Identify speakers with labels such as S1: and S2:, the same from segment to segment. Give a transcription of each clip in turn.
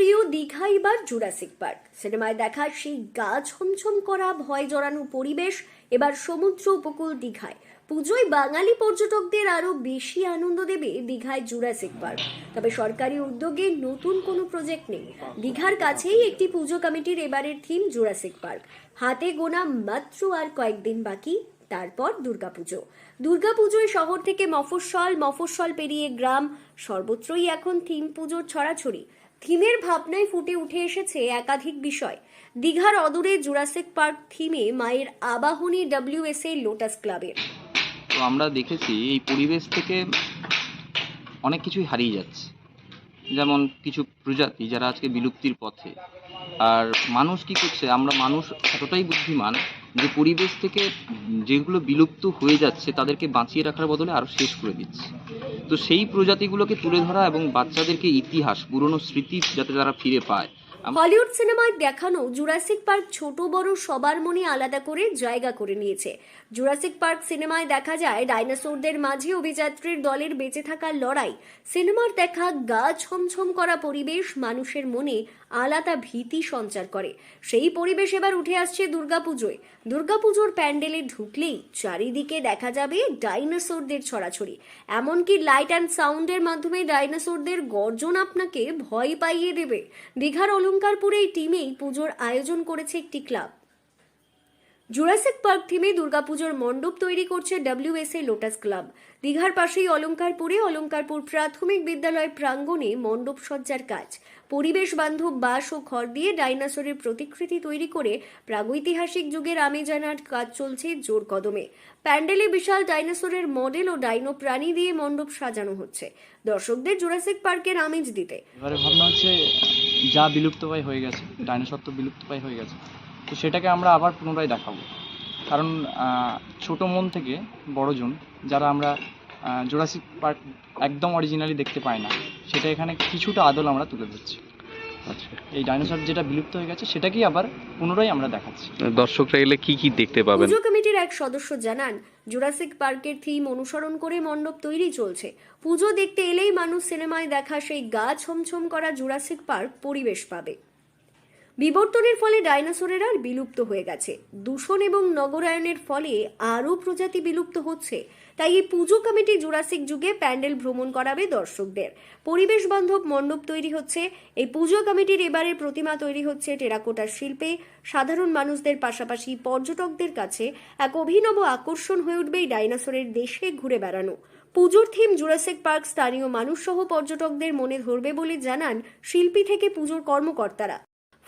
S1: প্রিয় দীঘা এবার Jurassic park. সিনেমায় দেখা সেই গা ছমছম করা, ভয় জড়ানো পরিবেশ, এবার সমুদ্র উপকূল দীঘায়। পুজোয় বাঙালি পর্যটকদের আরও বেশি আনন্দ দেবে দীঘায় জুরাসিক পার্ক। তবে সরকারি উদ্যোগে নতুন কোনো প্রজেক্ট নেই। দীঘার কাছেই একটি পুজো কমিটির এবারের থিম জুরাসিক পার্ক। হাতে গোনা মাত্র আর কয়েকদিন বাকি, তারপর দুর্গাপুজো। দুর্গাপুজোয় শহর থেকে মফস্বল মফস্বল পেরিয়ে গ্রাম, সর্বত্রই এখন থিম পুজোর ছড়াছড়ি। থিমের ভাবনায় ফুটে উঠে এসেছে একাধিক বিষয়। দীঘার অদূরে জুরাসিক পার্ক থিমে মায়ের আবাহনী ডাব্লিউএসএ লোটাস ক্লাবের
S2: তো আমরা দেখেছি এই পরিবেশ থেকে অনেক কিছুই হারিয়ে যাচ্ছে। যেমন কিছু প্রজাতি যারা আজকে বিলুপ্তির পথে। আর মানুষ কি করছে? আমরা মানুষ এতটাই বুদ্ধিমান যে পরিবেশ থেকে যেগুলো বিলুপ্ত হয়ে যাচ্ছে তাদেরকে বাঁচিয়ে রাখার বদলে আরও শেষ করে দিচ্ছে। তো সেই প্রজাতিগুলোকে তুলে ধরা এবং বাচ্চাদেরকে ইতিহাস, পুরনো স্মৃতি যাতে তারা ফিরে পায়।
S1: হলিউড সিনেমায় দেখানো জুরাসিক পার্ক ছোট, বড়, সবার মনে আলাদা করে জায়গা করে নিয়েছে। জুরাসিক পার্ক সিনেমায় দেখা যায় ডাইনোসরদের মাঝে অভিযাত্রীর দলের বেঁচে থাকার লড়াই। সিনেমার দেখা গা ছমছম করা পরিবেশ মানুষের মনে আলাদা ভীতি সঞ্চার করে। সেই পরিবেশ এবার উঠে আসছে দুর্গাপুজোয়। দুর্গাপুজোর প্যান্ডেলে ঢুকলেই চারিদিকে দেখা যাবে ডাইনোসরদের ছড়াছড়ি। এমনকি লাইট অ্যান্ড সাউন্ডের মাধ্যমে ডাইনোসরদের গর্জন আপনাকে ভয় পাইয়ে দেবে। দীঘার অলঙ্কারপুরে এই টিমেই পুজোর আয়োজন করেছে একটি ক্লাব। জুরাসিক পার্ক থিমে দুর্গাপুজোর মণ্ডপ তৈরি করছে ডাব্লিউএসএ লোটাস ক্লাব দীঘার পাশেই অলঙ্কারপুরে অলঙ্কারপুর প্রাথমিক বিদ্যালয় প্রাঙ্গণে মণ্ডপ সজ্জার কাজ। পরিবেশ বান্ধব বাঁশ ও খড় দিয়ে ডাইনোসরের প্রতিকৃতি তৈরি করে প্রাগৈতিহাসিক যুগের আমেজ আনার কাজ চলছে জোর কদমে। প্যান্ডেলে বিশাল ডাইনোসরের মডেল ও ডাইনো প্রাণী দিয়ে মণ্ডপ সাজানো হচ্ছে। দর্শকদের জুরাসিক পার্কের আমেজ দিতে।
S3: এবারে ভাবনা হচ্ছে যা বিলুপ্তপ্রায় হয়ে গেছে, ডাইনোসর তো বিলুপ্তপ্রায় হয়ে গেছে। তো সেটাকে আমরা আবার পুনরায় দেখাবো। কারণ ছোট মন থেকে বড়জন যারা আমরা জোরাসিক পার্ক একদম অরিজিনালি দেখতে পাই না সেটা এখানে কিছুটা আদল আমরা তুলে ধরছি।
S4: আচ্ছা।
S3: এই ডাইনোসর যেটা বিলুপ্ত হয়ে গেছে সেটাকেই আবার পুনরায় আমরা দেখাচ্ছি।
S4: দর্শকরা এলে কি কি দেখতে পাবেন?
S1: পুজো কমিটির এক সদস্য জানান জুরাসিক পার্কের থিম অনুসরণ করে মণ্ডপ তৈরি চলছে। পুজো দেখতে এলেই মানুষ সিনেমায় দেখা সেই গা ছমছম করা জুরাসিক পার্ক পরিবেশ পাবে। বিবর্তনের ফলে ডাইনোসরের আর বিলুপ্ত হয়ে গেছে। দূষণ এবং নগরায়নের ফলে আরও প্রজাতি বিলুপ্ত হচ্ছে। তাই এই পুজো কমিটি জুরাসিক যুগে প্যান্ডেল ভ্রমণ করাবে দর্শকদের। পরিবেশ বান্ধব মণ্ডপ তৈরি হচ্ছে। এই পুজো কমিটির এবারের প্রতিমা তৈরি হচ্ছে টেরাকোটার শিল্পে। সাধারণ মানুষদের পাশাপাশি পর্যটকদের কাছে এক অভিনব আকর্ষণ হয়ে উঠবে এই ডাইনোসরের দেশে ঘুরে বেড়ানো। পুজোর থিম জুরাসিক পার্ক, স্থানীয় মানুষ সহ পর্যটকদের মনে ধরবে বলে জানান শিল্পী থেকে পুজোর কর্মকর্তারা।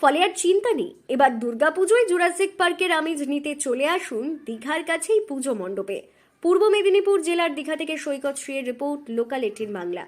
S1: ফলে আর চিন্তা নেই। এবার দুর্গাপুজোয় জুরাসিক পার্কের আমেজ নিতে চলে আসুন দীঘার কাছেই পুজো মণ্ডপে। পূর্ব মেদিনীপুর জেলার দীঘা থেকে সৈকত শ্রীর রিপোর্ট লোকাল এটিন বাংলা।